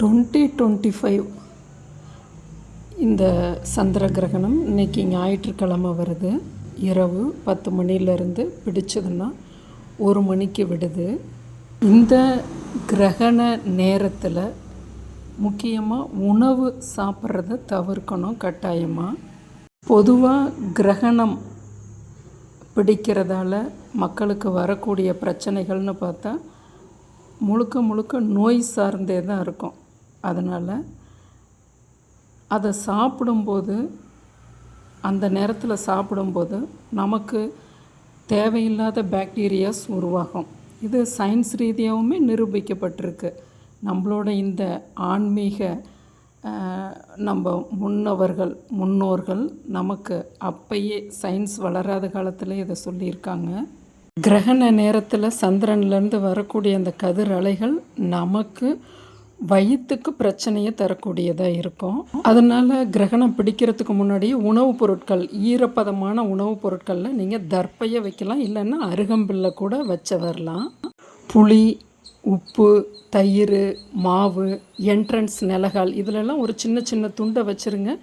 Twenty twenty five இந்த சந்திர கிரகணம் இன்னைக்கு ஞாயிற்றுக்கிழமை வருது. இரவு பத்து மணிலேருந்து பிடிச்சதுன்னா ஒரு மணிக்கு விடுது. இந்த கிரகண நேரத்தில் முக்கியமாக உணவு சாப்பிட்றத தவிர்க்கணும் கட்டாயமாக பொதுவாக கிரகணம் பிடிக்கிறதால மக்களுக்கு வரக்கூடிய பிரச்சனைகள்னு பார்த்தா முழுக்க முழுக்க நோய் சார்ந்தே தான் இருக்கும். அதனால் அதை சாப்பிடும்போது அந்த நேரத்தில் சாப்பிடும்போது நமக்கு தேவையில்லாத பாக்டீரியாஸ் உருவாகும். இது சயின்ஸ் ரீதியாகவுமே நிரூபிக்கப்பட்டிருக்கு. நம்மளோட இந்த ஆன்மீக நம்ம முன்னவர்கள் முன்னோர்கள் நமக்கு அப்பயே சயின்ஸ் வளராத காலத்தில் இதை சொல்லியிருக்காங்க. கிரகண நேரத்தில் சந்திரன்லேருந்து வரக்கூடிய அந்த கதிர் அலைகள் நமக்கு வயிற்றுக்கு பிரச்சனையை தரக்கூடியதாக இருக்கும். அதனால் கிரகணம் பிடிக்கிறதுக்கு முன்னாடி உணவுப் பொருட்கள் ஈரப்பதமான உணவுப் பொருட்களில் நீங்கள் தர்ப்பையை வைக்கலாம் இல்லைன்னா அருகம்பில்லை கூட வச்சு வரலாம். புளி உப்பு தயிர் மாவு என்ட்ரன்ஸ் நிலகால் இதிலெல்லாம் ஒரு சின்ன சின்ன துண்டை வச்சுருங்க.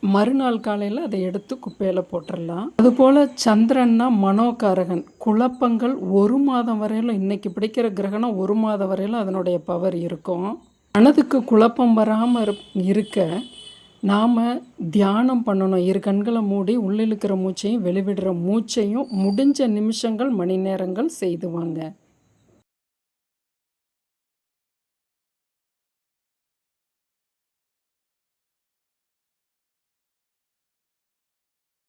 மறுநாள் காலையில் அதை எடுத்து குப்பையில் போட்டுடலாம் அதுபோல் சந்திரன்னா மனோகாரகன் குழப்பங்கள் ஒரு மாதம் வரையிலும் இன்றைக்கி பிடிக்கிற கிரகணம் ஒரு மாதம் வரையிலும் அதனுடைய பவர் இருக்கும். மனதுக்கு குழப்பம் வராமல் இருக்க நாம் தியானம் பண்ணணும். இரு கண்களை மூடி உள்ளிழுக்கிற மூச்சையும் வெளிவிடுற மூச்சையும் முடிஞ்ச நிமிஷங்கள் மணி நேரங்கள் செய்துவாங்க